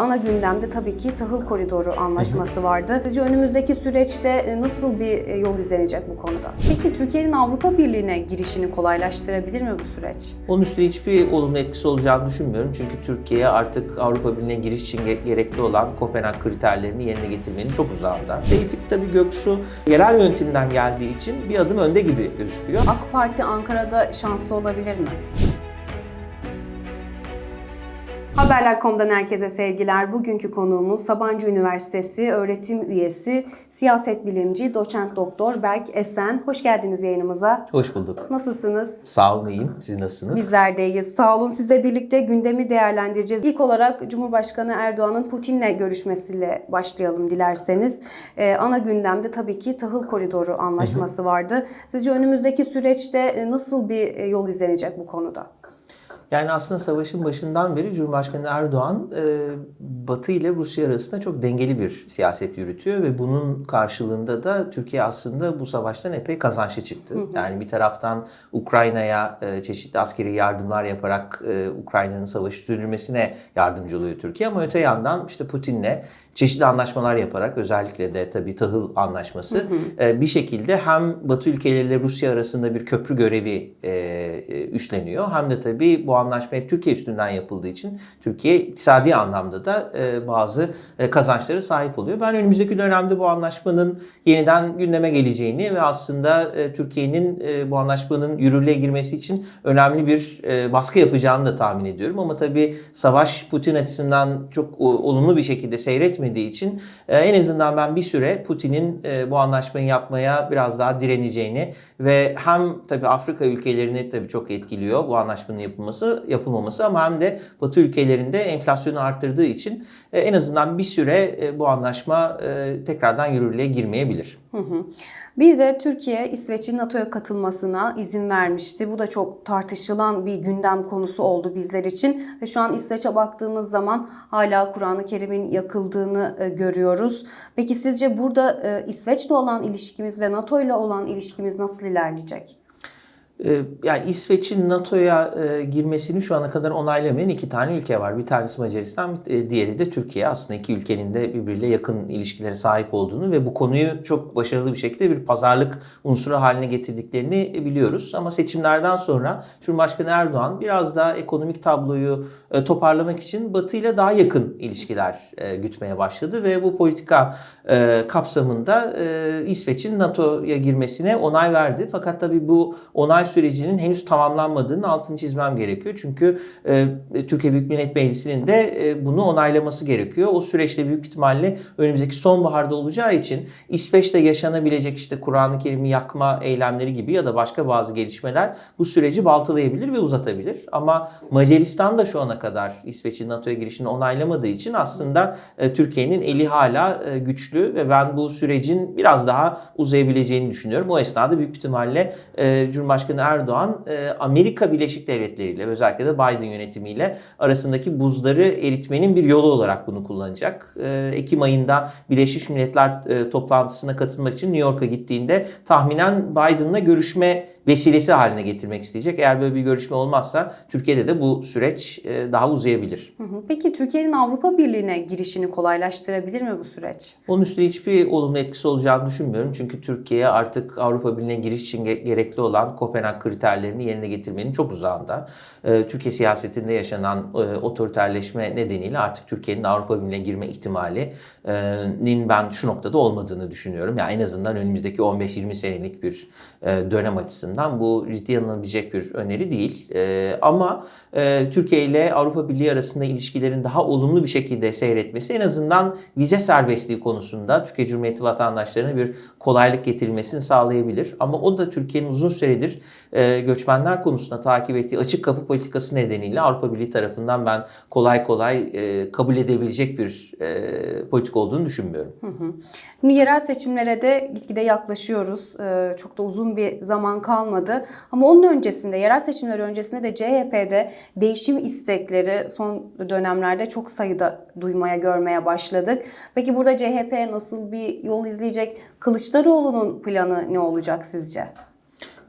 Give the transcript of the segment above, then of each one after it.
Ana gündemde tabii ki tahıl koridoru anlaşması vardı. Sizce önümüzdeki süreçte e, nasıl bir e, yol izlenecek bu konuda? Peki Türkiye'nin Avrupa Birliği'ne girişini kolaylaştırabilir mi bu süreç? Onun üstünde hiçbir olumlu etkisi olacağını düşünmüyorum. Çünkü Türkiye artık Avrupa Birliği'ne giriş için ge- gerekli olan Kopenhag kriterlerini yerine getirmenin çok uzağında. Tevfik tabii Göksu yerel yönetimden geldiği için bir adım önde gibi gözüküyor. AK Parti Ankara'da şanslı olabilir mi? Haberler.com'dan herkese sevgiler. Bugünkü konuğumuz Sabancı Üniversitesi öğretim üyesi, siyaset bilimci, doçent doktor Berk Esen. Hoş geldiniz yayınımıza. Hoş bulduk. Nasılsınız? Sağ olun iyiyim. Siz nasılsınız? Bizler de iyiyiz. Sağ olun. Sizle birlikte gündemi değerlendireceğiz. İlk olarak Cumhurbaşkanı Erdoğan'ın Putin'le görüşmesiyle başlayalım dilerseniz. Ee, ana gündemde tabii ki tahıl koridoru anlaşması vardı. Sizce önümüzdeki süreçte e, nasıl bir e, yol izlenecek bu konuda? Yani aslında savaşın başından beri Cumhurbaşkanı Erdoğan e, Batı ile Rusya arasında çok dengeli bir siyaset yürütüyor ve bunun karşılığında da Türkiye aslında bu savaştan epey kazançlı çıktı. Yani bir taraftan Ukrayna'ya e, çeşitli askeri yardımlar yaparak e, Ukrayna'nın savaşı sürdürmesine yardımcı oluyor Türkiye ama öte yandan işte Putin'le çeşitli anlaşmalar yaparak özellikle de tabii tahıl anlaşması e, bir şekilde hem Batı ülkeleriyle Rusya arasında bir köprü görevi e, e, üstleniyor hem de tabii bu anlaşma hep Türkiye üstünden yapıldığı için Türkiye iktisadi anlamda da bazı kazançlara sahip oluyor. Ben önümüzdeki dönemde bu anlaşmanın yeniden gündeme geleceğini ve aslında Türkiye'nin bu anlaşmanın yürürlüğe girmesi için önemli bir baskı yapacağını da tahmin ediyorum. Ama tabii savaş Putin açısından çok olumlu bir şekilde seyretmediği için e, en azından ben bir süre Putin'in e, bu anlaşmayı yapmaya biraz daha direneceğini ve hem tabii Afrika ülkelerini tabii çok etkiliyor bu anlaşmanın yapılması yapılmaması ama hem de Batı ülkelerinde enflasyonu arttırdığı için e, en azından bir süre e, bu anlaşma e, tekrardan yürürlüğe girmeyebilir. Hı hı. Bir de Türkiye İsveç'in NATO'ya katılmasına izin vermişti. Bu da çok tartışılan bir gündem konusu oldu bizler için. Ve şu an İsveç'e baktığımız zaman hala Kur'an-ı Kerim'in yakıldığını e, görüyoruz. Peki sizce burada e, İsveç'le olan ilişkimiz ve NATO ile olan ilişkimiz nasıl ilerleyecek? Ee, Yani İsveç'in NATO'ya e, girmesini şu ana kadar onaylamayan iki tane ülke var. Bir tanesi Macaristan, e, diğeri de Türkiye. Aslında iki ülkenin de birbiriyle yakın ilişkilere sahip olduğunu ve bu konuyu çok başarılı bir şekilde bir pazarlık unsuru haline getirdiklerini biliyoruz. Ama seçimlerden sonra Cumhurbaşkanı Erdoğan biraz daha ekonomik tabloyu e, toparlamak için Batı ile daha yakın ilişkiler e, gütmeye başladı ve bu politika e, kapsamında e, İsveç'in NATO'ya girmesine onay verdi. Fakat tabii bu onay sürecinin henüz tamamlanmadığının altını çizmem gerekiyor. Çünkü e, Türkiye Büyük Millet Meclisi'nin de e, bunu onaylaması gerekiyor. O süreçte büyük ihtimalle önümüzdeki sonbaharda olacağı için İsveç'te yaşanabilecek işte Kur'an-ı Kerim'i yakma eylemleri gibi ya da başka bazı gelişmeler bu süreci baltalayabilir ve uzatabilir. Ama Macaristan da şu ana kadar İsveç'in NATO'ya girişini onaylamadığı için aslında e, Türkiye'nin eli hala e, güçlü ve ben bu sürecin biraz daha uzayabileceğini düşünüyorum. O esnada büyük ihtimalle e, Cumhurbaşkanı Erdoğan e, Amerika Birleşik Devletleri ile özellikle de Biden yönetimiyle arasındaki buzları eritmenin bir yolu olarak bunu kullanacak. E, Ekim ayında Birleşmiş Milletler e, toplantısına katılmak için New York'a gittiğinde tahminen Biden'la görüşme vesilesi haline getirmek isteyecek. Eğer böyle bir görüşme olmazsa Türkiye'de de bu süreç e, daha uzayabilir. Peki Türkiye'nin Avrupa Birliği'ne girişini kolaylaştırabilir mi bu süreç? Onun üstünde hiçbir olumlu etkisi olacağını düşünmüyorum. Çünkü Türkiye artık Avrupa Birliği'ne giriş için ge- gerekli olan Kopenhag kriterlerini yerine getirmenin çok uzağında. Ee, Türkiye siyasetinde yaşanan e, otoriterleşme nedeniyle artık Türkiye'nin Avrupa Birliği'ne girme ihtimalinin ben şu noktada olmadığını düşünüyorum. Yani en azından önümüzdeki 15-20 senelik bir e, dönem açısından bu ciddiye alınabilecek bir öneri değil. E, ama e, Türkiye ile Avrupa Birliği arasında ilişkilerin daha olumlu bir şekilde seyretmesi en azından vize serbestliği konusunda Türkiye Cumhuriyeti vatandaşlarına bir kolaylık getirilmesini sağlayabilir. Ama o da Türkiye'nin uzun süredir e, göçmenler konusunda takip ettiği açık kapı politikası nedeniyle Avrupa Birliği tarafından ben kolay kolay e, kabul edebilecek bir politik olduğunu düşünmüyorum. Hı hı. Şimdi yerel seçimlere de gitgide yaklaşıyoruz. Ee, çok da uzun bir zaman kalmadı. Ama onun öncesinde, yerel seçimler öncesinde de CHP'de değişim istekleri son dönemlerde çok sayıda duymaya, görmeye başladık. Peki burada CHP nasıl bir yol izleyecek? Kılıçdaroğlu'nun planı ne olacak sizce?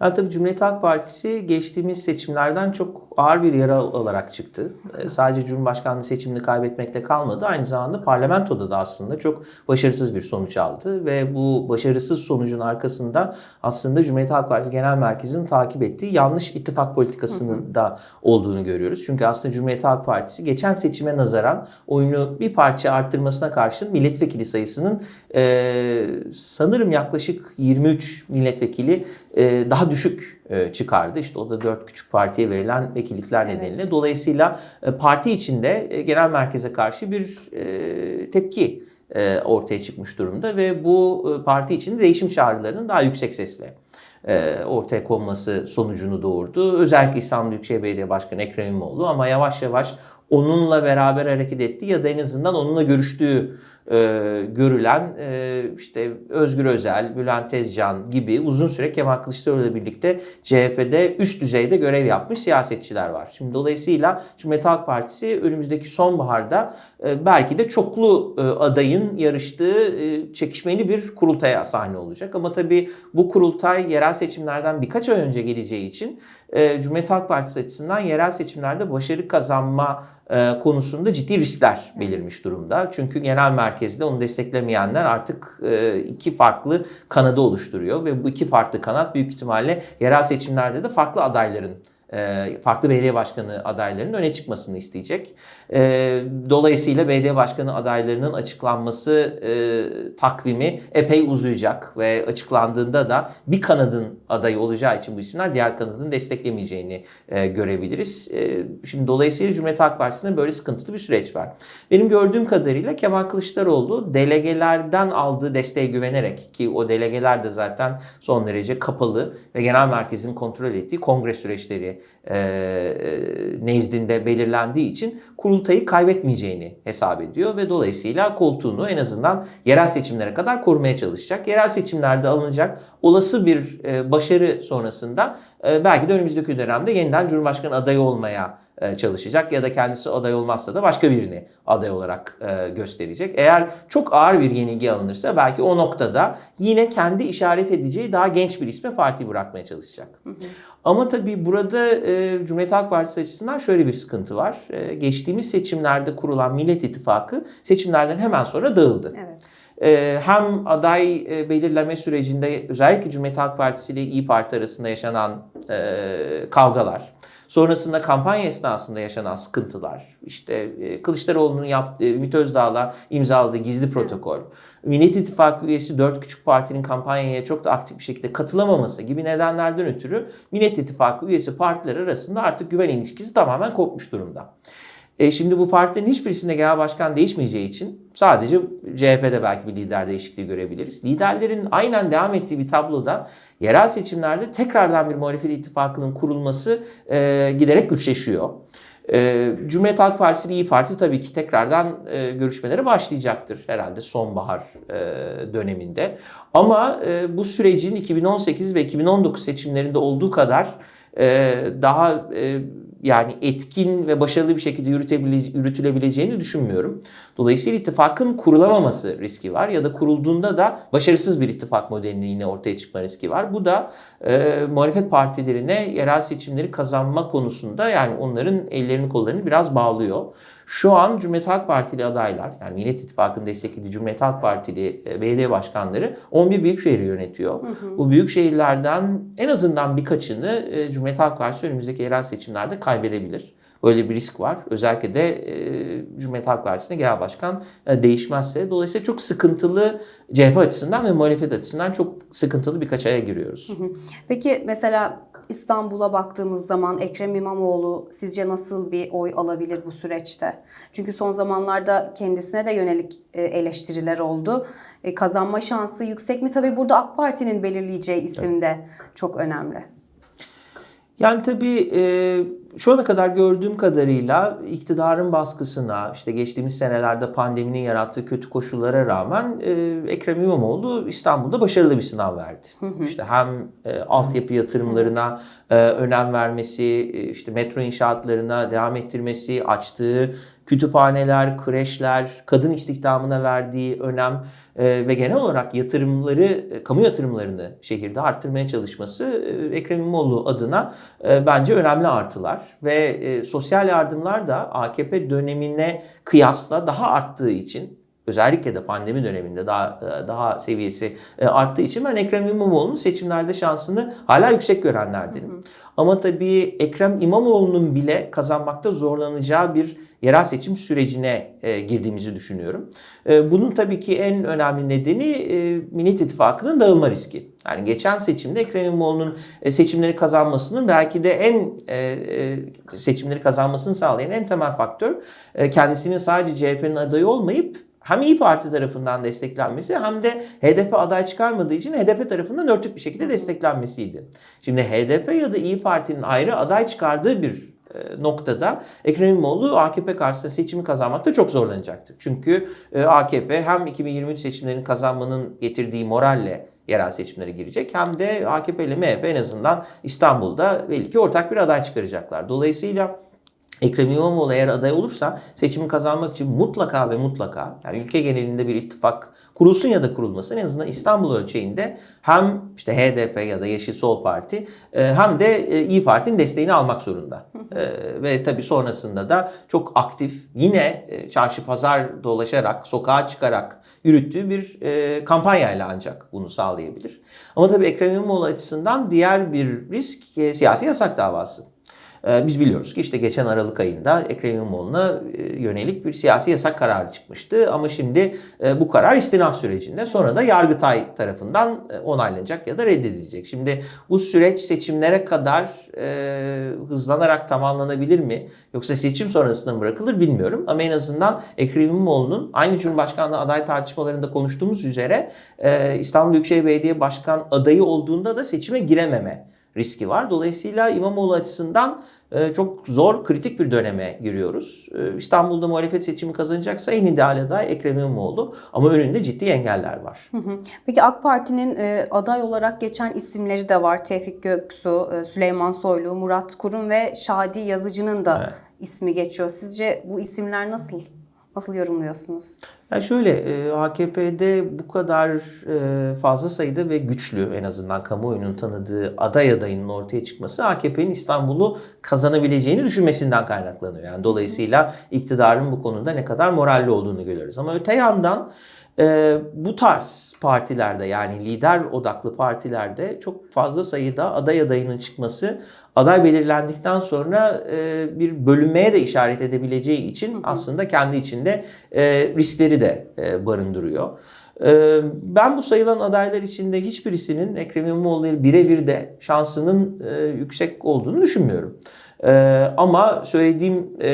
Yani tabii Cumhuriyet Halk Partisi geçtiğimiz seçimlerden çok ağır bir yara olarak çıktı. E, sadece Cumhurbaşkanlığı seçimini kaybetmekte kalmadı. Aynı zamanda parlamentoda da aslında çok başarısız bir sonuç aldı. Ve bu başarısız sonucun arkasında aslında Cumhuriyet Halk Partisi Genel Merkezi'nin takip ettiği yanlış ittifak politikasının da olduğunu görüyoruz. Çünkü aslında Cumhuriyet Halk Partisi geçen seçime nazaran oyunu bir parça arttırmasına karşın milletvekili sayısının e, sanırım yaklaşık 23 milletvekili e, daha düşük çıkardı. İşte o da dört küçük partiye verilen vekillikler nedeniyle. Dolayısıyla e, parti içinde e, genel merkeze karşı bir e, tepki e, ortaya çıkmış durumda ve bu e, parti içinde değişim çağrılarının daha yüksek sesle e, ortaya konması sonucunu doğurdu. Özellikle İstanbul Büyükşehir Belediye Başkanı Ekrem İmamoğlu ama yavaş yavaş onunla beraber hareket etti ya da en azından onunla görüştüğü e, görülen e, işte Özgür Özel, Bülent Tezcan gibi uzun süre Kemal Kılıçdaroğlu ile birlikte CHP'de üst düzeyde görev yapmış siyasetçiler var. Şimdi dolayısıyla Cumhuriyet Halk Partisi önümüzdeki sonbaharda e, belki de çoklu e, adayın yarıştığı e, çekişmeli bir kurultaya sahne olacak. Ama tabii bu kurultay yerel seçimlerden birkaç ay önce geleceği için e, Cumhuriyet Halk Partisi açısından yerel seçimlerde başarı kazanma e, konusunda ciddi riskler belirmiş durumda. Çünkü genel merkezde onu desteklemeyenler artık e, iki farklı kanadı oluşturuyor ve bu iki farklı kanat büyük ihtimalle yerel seçimlerde de farklı adayların farklı belediye başkanı adaylarının öne çıkmasını isteyecek. E, Dolayısıyla belediye başkanı adaylarının açıklanması e, takvimi epey uzayacak ve açıklandığında da bir kanadın adayı olacağı için bu isimler diğer kanadın desteklemeyeceğini e, görebiliriz. E, Şimdi dolayısıyla Cumhuriyet Halk Partisi'nde böyle sıkıntılı bir süreç var. Benim gördüğüm kadarıyla Kemal Kılıçdaroğlu delegelerden aldığı desteğe güvenerek ki o delegeler de zaten son derece kapalı ve genel merkezin kontrol ettiği kongre süreçleri e, e, nezdinde belirlendiği için kurultayı kaybetmeyeceğini hesap ediyor ve dolayısıyla koltuğunu en azından yerel seçimlere kadar korumaya çalışacak. Yerel seçimlerde alınacak olası bir e, başarı sonrasında e, belki de önümüzdeki dönemde yeniden Cumhurbaşkanı adayı olmaya çalışacak ya da kendisi aday olmazsa da başka birini aday olarak e, gösterecek. Eğer çok ağır bir yenilgi alınırsa belki o noktada yine kendi işaret edeceği daha genç bir isme partiyi bırakmaya çalışacak. Ama tabii burada e, Cumhuriyet Halk Partisi açısından şöyle bir sıkıntı var. E, geçtiğimiz seçimlerde kurulan Millet İttifakı seçimlerden hemen sonra dağıldı. Evet. Hem aday e, belirleme sürecinde özellikle Cumhuriyet Halk Partisi ile İyi Parti arasında yaşanan e, kavgalar, sonrasında kampanya esnasında yaşanan sıkıntılar, işte e, Kılıçdaroğlu'nun yaptığı, Ümit Özdağ'la imzaladığı gizli protokol, Millet İttifakı üyesi dört küçük partinin kampanyaya çok da aktif bir şekilde katılamaması gibi nedenlerden ötürü Millet İttifakı üyesi partiler arasında artık güven ilişkisi tamamen kopmuş durumda. E şimdi bu partilerin hiçbirisinde genel başkan değişmeyeceği için sadece CHP'de belki bir lider değişikliği görebiliriz. Liderlerin aynen devam ettiği bir tabloda yerel seçimlerde tekrardan bir muhalefet ittifakının kurulması e, giderek güçleşiyor. E, Cumhuriyet Halk Partisi ve İyi Parti tabii ki tekrardan e, görüşmelere başlayacaktır herhalde sonbahar e, döneminde. Ama e, bu sürecin 2018 ve 2019 seçimlerinde olduğu kadar e, daha e, yani etkin ve başarılı bir şekilde yürütülebileceğini düşünmüyorum. Dolayısıyla ittifakın kurulamaması riski var ya da kurulduğunda da başarısız bir ittifak modelinin yine ortaya çıkma riski var. Bu da e, muhalefet partilerine yerel seçimleri kazanma konusunda yani onların ellerini kollarını biraz bağlıyor. Şu an Cumhuriyet Halk Partili adaylar yani Millet İttifakı'nın desteklediği Cumhuriyet Halk Partili e, belediye başkanları 11 büyük şehri yönetiyor. Bu büyük şehirlerden en azından birkaçını e, Cumhuriyet Halk Partisi önümüzdeki yerel seçimlerde kaybedebilir. Böyle bir risk var. Özellikle de e, Cumhuriyet Halk Partisi'nde genel başkan e, değişmezse. Dolayısıyla çok sıkıntılı CHP açısından ve muhalefet açısından çok sıkıntılı birkaç aya giriyoruz. Peki mesela İstanbul'a baktığımız zaman Ekrem İmamoğlu sizce nasıl bir oy alabilir bu süreçte? Çünkü son zamanlarda kendisine de yönelik e, eleştiriler oldu. E, Kazanma şansı yüksek mi? Tabii burada AK Parti'nin belirleyeceği isim de çok önemli. Yani tabii e, şu ana kadar gördüğüm kadarıyla iktidarın baskısına, işte geçtiğimiz senelerde pandeminin yarattığı kötü koşullara rağmen e, Ekrem İmamoğlu İstanbul'da başarılı bir sınav verdi. İşte hem e, altyapı yatırımlarına e, önem vermesi, e, işte metro inşaatlarına devam ettirmesi, açtığı kütüphaneler, kreşler, kadın istihdamına verdiği önem e, ve genel olarak yatırımları, e, kamu yatırımlarını şehirde arttırmaya çalışması e, Ekrem İmamoğlu adına bence önemli artılar. Ve sosyal yardımlar da AKP dönemine kıyasla daha arttığı için özellikle de pandemi döneminde daha daha seviyesi e, arttığı için ben Ekrem İmamoğlu'nun seçimlerde şansını hala yüksek görenlerdenim. Ama tabii Ekrem İmamoğlu'nun bile kazanmakta zorlanacağı bir yerel seçim sürecine e, girdiğimizi düşünüyorum. E, bunun tabii ki en önemli nedeni e, Millet İttifakı'nın dağılma riski. Yani geçen seçimde Ekrem İmamoğlu'nun e, seçimleri kazanmasının belki de en e, e, seçimleri kazanmasını sağlayan en temel faktör e, kendisinin sadece CHP'nin adayı olmayıp hem İyi Parti tarafından desteklenmesi hem de HDP aday çıkarmadığı için HDP tarafından örtük bir şekilde desteklenmesiydi. Şimdi HDP ya da İyi Parti'nin ayrı aday çıkardığı bir e, noktada Ekrem İmamoğlu AKP karşısında seçimi kazanmakta çok zorlanacaktır. Çünkü e, AKP hem 2023 seçimlerini kazanmanın getirdiği moralle yerel seçimlere girecek hem de AKP ile MHP en azından İstanbul'da belli ki ortak bir aday çıkaracaklar. Dolayısıyla Ekrem İmamoğlu eğer aday olursa seçimi kazanmak için mutlaka ve mutlaka yani ülke genelinde bir ittifak kurulsun ya da kurulmasın en azından İstanbul ölçeğinde hem işte HDP ya da Yeşil Sol Parti e, hem de e, İyi Parti'nin desteğini almak zorunda. E, Ve tabii sonrasında da çok aktif yine çarşı pazar dolaşarak sokağa çıkarak yürüttüğü bir kampanyayla ancak bunu sağlayabilir. Ama tabii Ekrem İmamoğlu açısından diğer bir risk siyasi yasak davası. Ee, Biz biliyoruz ki işte geçen Aralık ayında Ekrem İmamoğlu'na e, yönelik bir siyasi yasak kararı çıkmıştı. Ama şimdi e, bu karar istinaf sürecinde sonra da Yargıtay tarafından e, onaylanacak ya da reddedilecek. Şimdi bu süreç seçimlere kadar hızlanarak tamamlanabilir mi? Yoksa seçim sonrasında mı bırakılır bilmiyorum. Ama en azından Ekrem İmamoğlu'nun aynı Cumhurbaşkanlığı aday tartışmalarında konuştuğumuz üzere İstanbul Büyükşehir Belediye Başkan adayı olduğunda da seçime girememe riski var. Dolayısıyla İmamoğlu açısından e, çok zor, kritik bir döneme giriyoruz. E, İstanbul'da muhalefet seçimi kazanacaksa en ideal aday Ekrem İmamoğlu ama önünde ciddi engeller var. Peki AK Parti'nin e, aday olarak geçen isimleri de var. Tevfik Göksu, Süleyman Soylu, Murat Kurum ve Şadi Yazıcı'nın da Evet. ismi geçiyor. Sizce bu isimler nasıl? Nasıl yorumluyorsunuz? Yani şöyle e, AKP'de bu kadar e, fazla sayıda ve güçlü en azından kamuoyunun tanıdığı aday adayının ortaya çıkması AKP'nin İstanbul'u kazanabileceğini düşünmesinden kaynaklanıyor. Yani dolayısıyla iktidarın bu konuda ne kadar moralli olduğunu görüyoruz. Ama öte yandan e, bu tarz partilerde yani lider odaklı partilerde çok fazla sayıda aday adayının çıkması aday belirlendikten sonra e, bir bölünmeye de işaret edebileceği için aslında kendi içinde e, riskleri de e, barındırıyor. E, ben bu sayılan adaylar içinde hiçbirisinin Ekrem İmamoğlu ile birebir de şansının e, yüksek olduğunu düşünmüyorum. E, ama söylediğim e,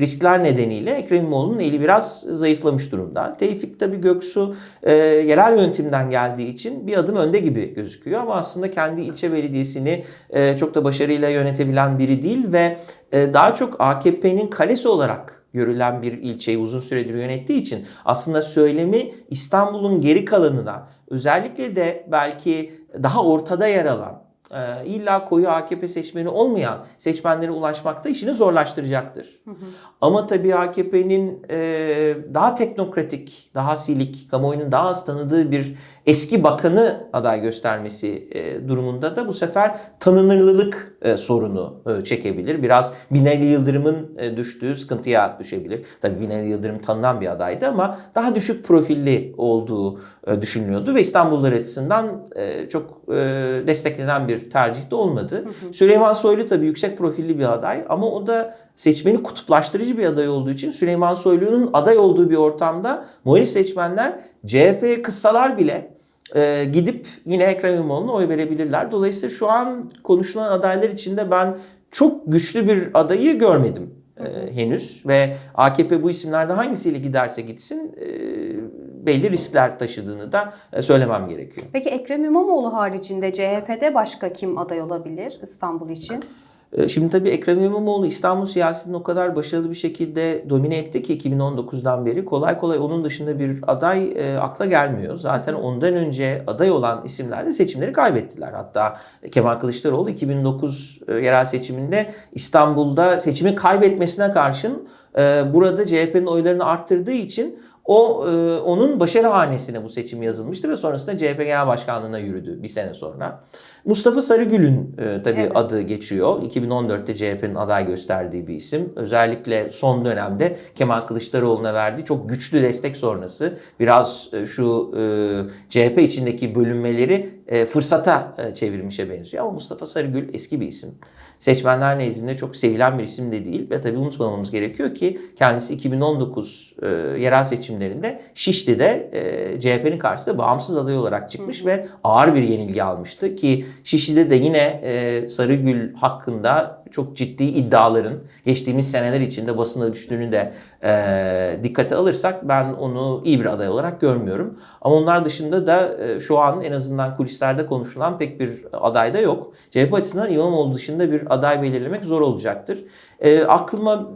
riskler nedeniyle Ekrem İmamoğlu'nun eli biraz zayıflamış durumda. Tevfik tabii Göksu e, yerel yönetimden geldiği için bir adım önde gibi gözüküyor ama aslında kendi ilçe belediyesini e, çok da başarıyla yönetebilen biri değil ve e, daha çok AKP'nin kalesi olarak görülen bir ilçeyi uzun süredir yönettiği için aslında söylemi İstanbul'un geri kalanına özellikle de belki daha ortada yer alan e, illa koyu AKP seçmeni olmayan seçmenlere ulaşmakta işini zorlaştıracaktır. Ama tabii AKP'nin e, daha teknokratik, daha silik, kamuoyunun daha az tanıdığı bir eski bakanı aday göstermesi e, durumunda da bu sefer tanınırlılık e, sorunu e, çekebilir. Biraz Binali Yıldırım'ın e, düştüğü sıkıntıya düşebilir. Tabii Binali Yıldırım tanınan bir adaydı ama daha düşük profilli olduğu e, düşünülüyordu ve İstanbullular açısından e, çok e, desteklenen bir tercih de olmadı. Süleyman Soylu tabii yüksek profilli bir aday ama o da seçmeni kutuplaştırıcı bir aday olduğu için Süleyman Soylu'nun aday olduğu bir ortamda muhalif seçmenler CHP'ye kıssalar bile e, gidip yine Ekrem İmamoğlu'na oy verebilirler. Dolayısıyla şu an konuşulan adaylar içinde ben çok güçlü bir adayı görmedim e, henüz ve AKP bu isimlerden hangisiyle giderse gitsin e, belli riskler taşıdığını da e, söylemem gerekiyor. Peki Ekrem İmamoğlu haricinde CHP'de başka kim aday olabilir İstanbul için? E, Şimdi tabii Ekrem İmamoğlu İstanbul siyasetini o kadar başarılı bir şekilde domine etti ki 2019'dan beri kolay kolay onun dışında bir aday e, akla gelmiyor. Zaten ondan önce aday olan isimler de seçimleri kaybettiler. Hatta Kemal Kılıçdaroğlu 2009 e, yerel seçiminde İstanbul'da seçimi kaybetmesine karşın e, burada CHP'nin oylarını arttırdığı için o e, onun başarı hanesine bu seçim yazılmıştı ve sonrasında CHP Genel Başkanlığı'na yürüdü bir sene sonra. Mustafa Sarıgül'ün e, tabii Evet. adı geçiyor. 2014'te CHP'nin aday gösterdiği bir isim. Özellikle son dönemde Kemal Kılıçdaroğlu'na verdiği çok güçlü destek sonrası biraz e, şu e, CHP içindeki bölünmeleri e, fırsata e, çevirmişe benziyor. Ama Mustafa Sarıgül eski bir isim. Seçmenler nezdinde çok sevilen bir isim de değil. Ve tabii unutmamamız gerekiyor ki kendisi 2019 e, yerel seçimlerinde Şişli'de e, CHP'nin karşısında bağımsız aday olarak çıkmış ve ağır bir yenilgi almıştı. Ki Şişli'de de yine e, Sarıgül hakkında çok ciddi iddiaların geçtiğimiz seneler içinde basına düştüğünü de e, dikkate alırsak ben onu iyi bir aday olarak görmüyorum. Ama onlar dışında da e, şu an en azından kulislerde konuşulan pek bir aday da yok. CHP açısından İmamoğlu dışında bir aday belirlemek zor olacaktır. E, aklıma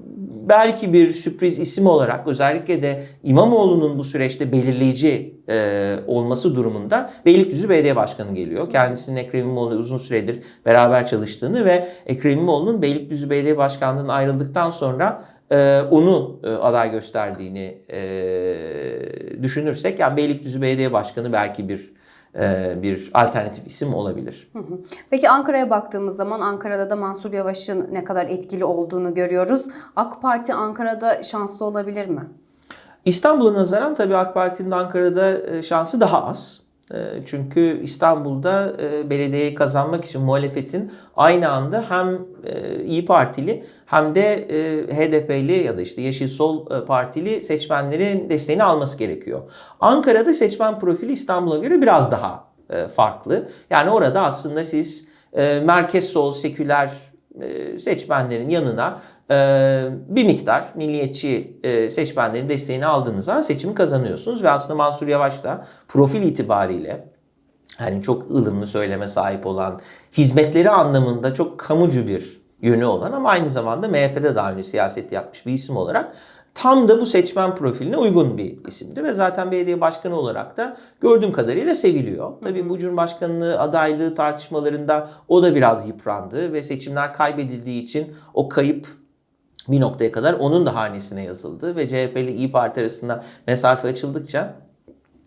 belki bir sürpriz isim olarak özellikle de İmamoğlu'nun bu süreçte belirleyici e, olması durumunda Beylikdüzü Belediye Başkanı geliyor. Kendisinin Ekrem İmamoğlu uzun süredir beraber çalıştığını ve Ekrem İmamoğlu'nun Beylikdüzü Belediye Başkanlığı'ndan ayrıldıktan sonra onu e, aday gösterdiğini e, düşünürsek yani Beylikdüzü Belediye Başkanı belki bir e, bir alternatif isim olabilir. Peki Ankara'ya baktığımız zaman Ankara'da da Mansur Yavaş'ın ne kadar etkili olduğunu görüyoruz. AK Parti Ankara'da şanslı olabilir mi? İstanbul'a nazaran tabii AK Parti'nin Ankara'da e, şansı daha az. E, Çünkü İstanbul'da e, belediyeyi kazanmak için muhalefetin aynı anda hem e, İyi Partili hem de HDP'li ya da işte Yeşil Sol Partili seçmenlerin desteğini alması gerekiyor. Ankara'da seçmen profili İstanbul'a göre biraz daha farklı. Yani orada aslında siz merkez sol seküler seçmenlerin yanına e, bir miktar milliyetçi e, seçmenlerin desteğini aldığınız zaman seçimi kazanıyorsunuz. Ve aslında Mansur Yavaş da profil itibariyle hani çok ılımlı söyleme sahip olan, hizmetleri anlamında çok kamucu bir yönü olan ama aynı zamanda MHP'de daha önce siyaset yapmış bir isim olarak tam da bu seçmen profiline uygun bir isimdi ve zaten belediye başkanı olarak da gördüğüm kadarıyla seviliyor. Tabii bu Cumhurbaşkanlığı adaylığı tartışmalarında o da biraz yıprandı ve seçimler kaybedildiği için o kayıp bir noktaya kadar onun da hanesine yazıldı ve CHP ile İyi Parti arasında mesafe açıldıkça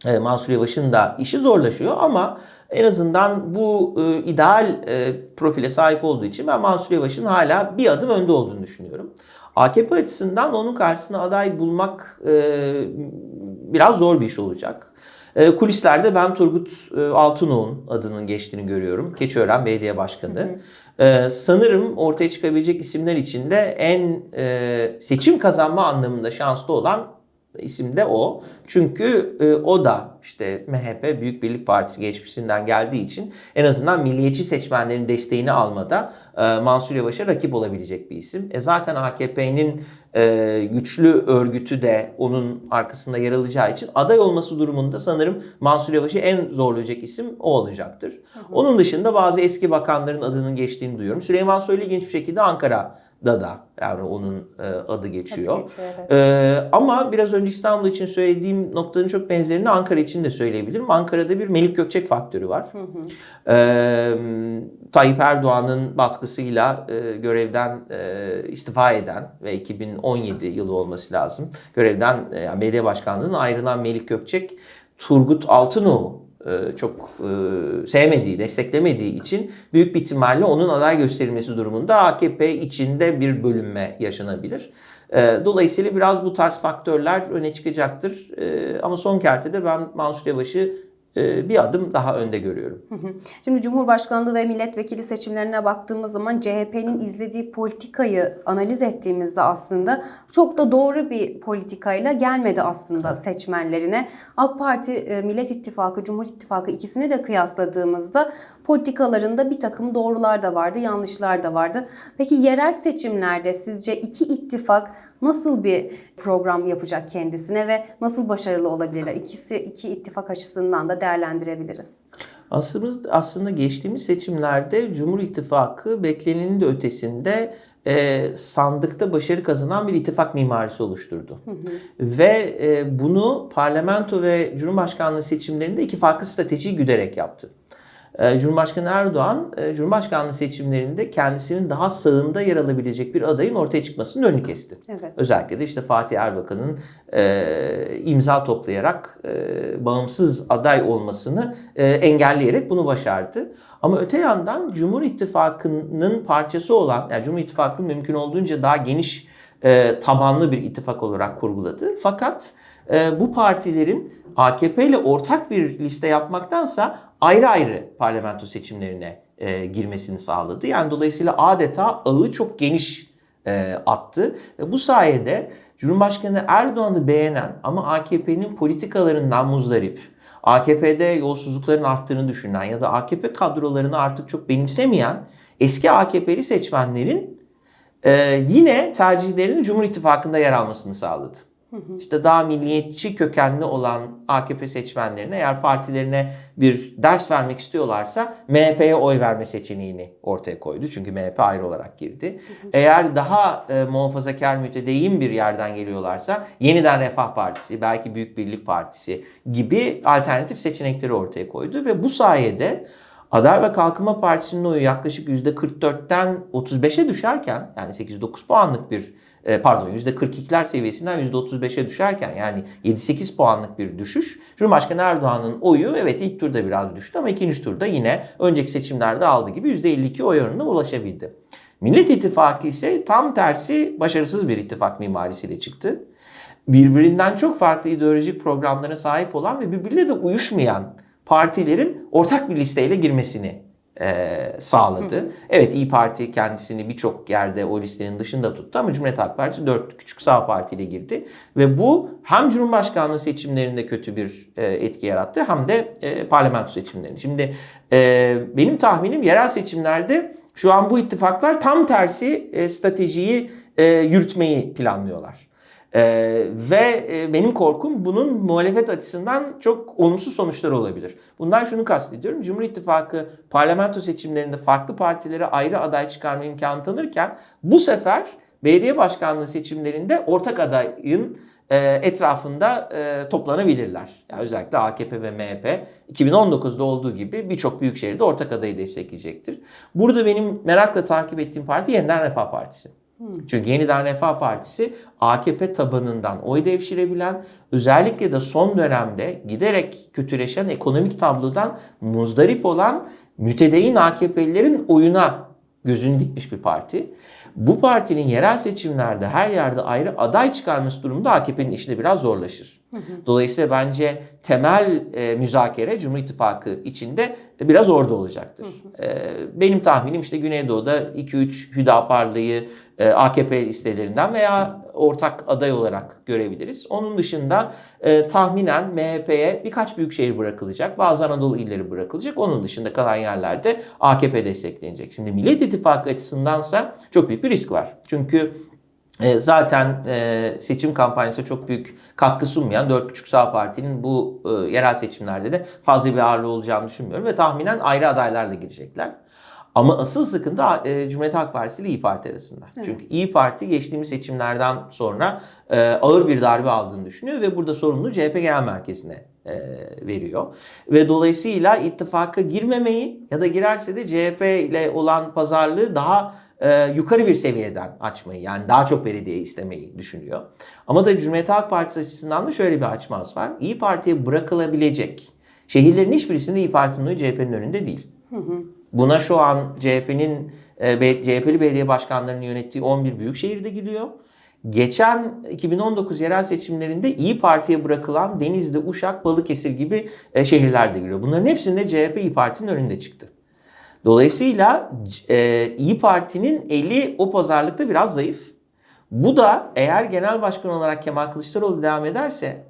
e, Mansur Yavaş'ın da işi zorlaşıyor ama en azından bu e, ideal e, profile sahip olduğu için ben Mansur Yavaş'ın hala bir adım önde olduğunu düşünüyorum. AKP açısından onun karşısına aday bulmak e, biraz zor bir iş olacak. E, kulislerde ben Turgut e, Altınoğ'un adının geçtiğini görüyorum. Keçiören Belediye Başkanı. E, sanırım ortaya çıkabilecek isimler içinde en e, seçim kazanma anlamında şanslı olan isim de o. Çünkü e, o da işte MHP Büyük Birlik Partisi geçmişinden geldiği için en azından milliyetçi seçmenlerin desteğini almada e, Mansur Yavaş'a rakip olabilecek bir isim. E, zaten AKP'nin e, güçlü örgütü de onun arkasında yer alacağı için aday olması durumunda sanırım Mansur Yavaş'ı en zorlayacak isim o olacaktır. Onun dışında bazı eski bakanların adının geçtiğini duyuyorum. Süleyman Soylu ilginç bir şekilde Ankara'da da yani onun e, adı geçiyor. Adı geçiyor, evet. Ee, ama biraz önce İstanbul için söylediğim noktanın çok benzerini Ankara için de söyleyebilirim. Ankara'da bir Melik Gökçek faktörü var. Ee, Tayyip Erdoğan'ın baskısıyla e, görevden e, istifa eden ve 2017 yılı olması lazım. Görevden e, yani belediye başkanlığından ayrılan Melik Gökçek Turgut Altınoğlu çok sevmediği, desteklemediği için büyük bir ihtimalle onun aday gösterilmesi durumunda AKP içinde bir bölünme yaşanabilir. E, Dolayısıyla biraz bu tarz faktörler öne çıkacaktır. E, Ama son kertede ben Mansur Yavaş'ı bir adım daha önde görüyorum. Şimdi Cumhurbaşkanlığı ve milletvekili seçimlerine baktığımız zaman CHP'nin izlediği politikayı analiz ettiğimizde aslında çok da doğru bir politikayla gelmedi aslında seçmenlerine. AK Parti, e, Millet İttifakı, Cumhur İttifakı ikisini de kıyasladığımızda politikalarında bir takım doğrular da vardı, yanlışlar da vardı. Peki yerel seçimlerde sizce iki ittifak nasıl bir program yapacak kendisine ve nasıl başarılı olabilirler? İkisi iki ittifak açısından da değerlendirebiliriz. Aslında, aslında geçtiğimiz seçimlerde Cumhur İttifakı beklenenin de ötesinde e, sandıkta başarı kazanan bir ittifak mimarisi oluşturdu. Ve e, bunu parlamento ve Cumhurbaşkanlığı seçimlerinde iki farklı stratejiyi güderek yaptı. E, Cumhurbaşkanı Erdoğan, e, Cumhurbaşkanlığı seçimlerinde kendisinin daha sağında yer alabilecek bir adayın ortaya çıkmasının önünü kesti. Evet. Özellikle de işte Fatih Erbakan'ın e, imza toplayarak e, bağımsız aday olmasını e, engelleyerek bunu başardı. Ama öte yandan Cumhur İttifakı'nın parçası olan, yani Cumhur İttifakı'nın mümkün olduğunca daha geniş e, tabanlı bir ittifak olarak kurguladı. Fakat e, bu partilerin AKP ile ortak bir liste yapmaktansa ayrı ayrı parlamento seçimlerine e, girmesini sağladı. Yani dolayısıyla adeta ağı çok geniş e, attı. Ve bu sayede Cumhurbaşkanı Erdoğan'ı beğenen ama AKP'nin politikalarından muzdarip, AKP'de yolsuzlukların arttığını düşünen ya da AKP kadrolarını artık çok benimsemeyen eski AKP'li seçmenlerin e, yine tercihlerinin Cumhur İttifakı'nda yer almasını sağladı. İşte daha milliyetçi kökenli olan AKP seçmenlerine eğer partilerine bir ders vermek istiyorlarsa MHP'ye oy verme seçeneğini ortaya koydu. Çünkü MHP ayrı olarak girdi. Eğer daha e, muhafazakar mütedeyyin bir yerden geliyorlarsa yeniden Refah Partisi, belki Büyük Birlik Partisi gibi alternatif seçenekleri ortaya koydu. Ve bu sayede Adalet ve Kalkınma Partisi'nin oyu yaklaşık %44'ten 35'e düşerken yani 8-9 puanlık bir e, pardon %42'ler seviyesinden %35'e düşerken yani 7-8 puanlık bir düşüş. Cumhurbaşkanı Erdoğan'ın oyu evet ilk turda biraz düştü ama ikinci turda yine önceki seçimlerde aldığı gibi %52 oy oranına ulaşabildi. Millet İttifakı ise tam tersi başarısız bir ittifak mimarisiyle çıktı. Birbirinden çok farklı ideolojik programlara sahip olan ve birbirine de uyuşmayan partilerin ortak bir listeyle girmesini e, sağladı. Evet İyi Parti kendisini birçok yerde o listenin dışında tuttu ama Cumhuriyet Halk Partisi dört küçük sağ partiyle girdi. Ve bu hem Cumhurbaşkanlığı seçimlerinde kötü bir e, etki yarattı hem de e, parlamento seçimlerinde. Şimdi e, benim tahminim yerel seçimlerde şu an bu ittifaklar tam tersi e, stratejiyi e, yürütmeyi planlıyorlar. Ee, ve e, benim korkum bunun muhalefet açısından çok olumsuz sonuçları olabilir. Bundan şunu kastediyorum. Cumhur İttifakı parlamento seçimlerinde farklı partilere ayrı aday çıkarma imkanı tanırken bu sefer belediye başkanlığı seçimlerinde ortak adayın e, etrafında e, toplanabilirler. Yani özellikle AKP ve MHP 2019'da olduğu gibi birçok büyük şehirde ortak adayı destekleyecektir. Burada benim merakla takip ettiğim parti Yeniden Refah Partisi. Çünkü Yeniden Refah Partisi AKP tabanından oy devşirebilen, özellikle de son dönemde giderek kötüleşen ekonomik tablodan muzdarip olan mütedeyyin AKP'lilerin oyuna gözünü dikmiş bir parti. Bu partinin yerel seçimlerde her yerde ayrı aday çıkarması durumunda AKP'nin işine biraz zorlaşır. Dolayısıyla bence temel e, müzakere Cumhur İttifakı içinde biraz orada olacaktır. E, benim tahminim işte Güneydoğu'da 2-3 Hüdaparlı'yı e, AKP listelerinden veya ortak aday olarak görebiliriz. Onun dışında e, tahminen MHP'ye birkaç büyük şehir bırakılacak. Bazı Anadolu illeri bırakılacak. Onun dışında kalan yerlerde AKP desteklenecek. Şimdi Millet İttifakı açısındansa çok büyük bir risk var. Çünkü zaten e, seçim kampanyasına çok büyük katkı sunmayan dört küçük sağ partinin bu e, yerel seçimlerde de fazla bir ağırlığı olacağını düşünmüyorum ve tahminen ayrı adaylarla girecekler. Ama asıl sıkıntı e, Cumhuriyet Halk Partisi ile İyi Parti arasında. Çünkü İyi Parti geçtiğimiz seçimlerden sonra e, ağır bir darbe aldığını düşünüyor ve burada sorumluluğu CHP Genel Merkezi'ne e, veriyor. Ve dolayısıyla ittifaka girmemeyi ya da girerse de CHP ile olan pazarlığı daha e, yukarı bir seviyeden açmayı yani daha çok belediye istemeyi düşünüyor. Ama da Cumhuriyet Halk Partisi açısından da şöyle bir açmaz var. İyi Parti'ye bırakılabilecek şehirlerin hiçbirisinde İyi Parti'nin oyu CHP'nin önünde değil. Buna şu an CHP'nin e, CHP'li belediye başkanlarının yönettiği 11 büyük şehirde gidiyor. Geçen 2019 yerel seçimlerinde İyi Parti'ye bırakılan Denizli, Uşak, Balıkesir gibi e, şehirlerde giriyor. Bunların hepsinde CHP İyi Parti'nin önünde çıktı. Dolayısıyla e, İyi Parti'nin eli o pazarlıkta biraz zayıf. Bu da eğer genel başkan olarak Kemal Kılıçdaroğlu devam ederse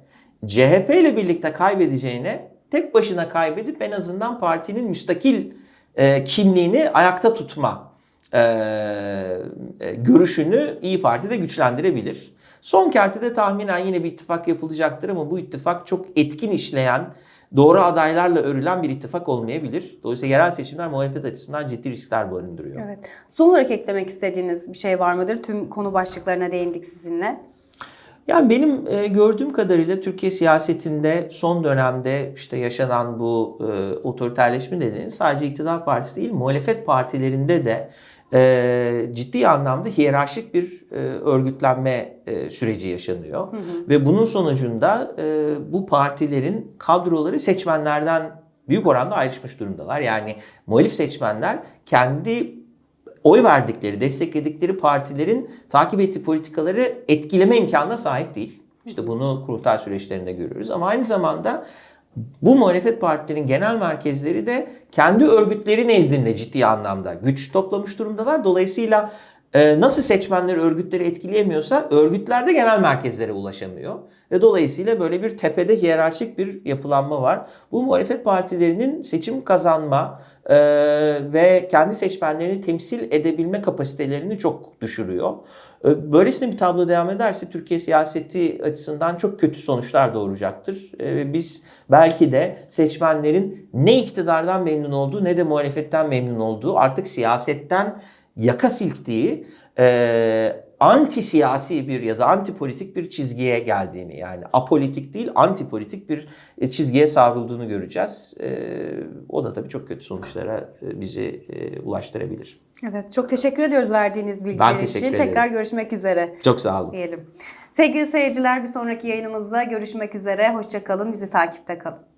CHP ile birlikte kaybedeceğine tek başına kaybedip en azından partinin müstakil e, kimliğini ayakta tutma e, e, görüşünü İyi Parti'de güçlendirebilir. Son kertede tahminen yine bir ittifak yapılacaktır ama bu ittifak çok etkin işleyen doğru adaylarla örülen bir ittifak olmayabilir. Dolayısıyla yerel seçimler muhalefet açısından ciddi riskler barındırıyor. Evet. Son olarak eklemek istediğiniz bir şey var mıdır? Tüm konu başlıklarına değindik sizinle. Yani benim e, gördüğüm kadarıyla Türkiye siyasetinde son dönemde işte yaşanan bu e, otoriterleşme nedeni sadece iktidar partisi değil muhalefet partilerinde de e, ciddi anlamda hiyerarşik bir e, örgütlenme e, süreci yaşanıyor. Ve bunun sonucunda e, bu partilerin kadroları seçmenlerden büyük oranda ayrışmış durumdalar. Yani muhalif seçmenler kendi oy verdikleri, destekledikleri partilerin takip ettiği politikaları etkileme imkanına sahip değil. İşte bunu kurultay süreçlerinde görüyoruz. Ama aynı zamanda bu muhalefet partilerin genel merkezleri de kendi örgütleri nezdinde ciddi anlamda güç toplamış durumdalar. Dolayısıyla e, nasıl seçmenleri örgütleri etkileyemiyorsa örgütler de genel merkezlere ulaşamıyor. Ve dolayısıyla böyle bir tepede hiyerarşik bir yapılanma var. Bu muhalefet partilerinin seçim kazanma e, ve kendi seçmenlerini temsil edebilme kapasitelerini çok düşürüyor. Böylesine bir tablo devam ederse Türkiye siyaseti açısından çok kötü sonuçlar doğuracaktır. E, ve Biz belki de seçmenlerin ne iktidardan memnun olduğu ne de muhalefetten memnun olduğu artık siyasetten yaka silktiği e, anti siyasi bir ya da anti politik bir çizgiye geldiğini yani apolitik değil anti politik bir e, çizgiye savrulduğunu göreceğiz. E, o da tabii çok kötü sonuçlara e, bizi e, ulaştırabilir. Evet, çok teşekkür ediyoruz verdiğiniz bilgiler için. ederim. Tekrar görüşmek üzere Çok sağ olun. diyelim. Sevgili seyirciler bir sonraki yayınımızda görüşmek üzere. Hoşçakalın, bizi takipte kalın.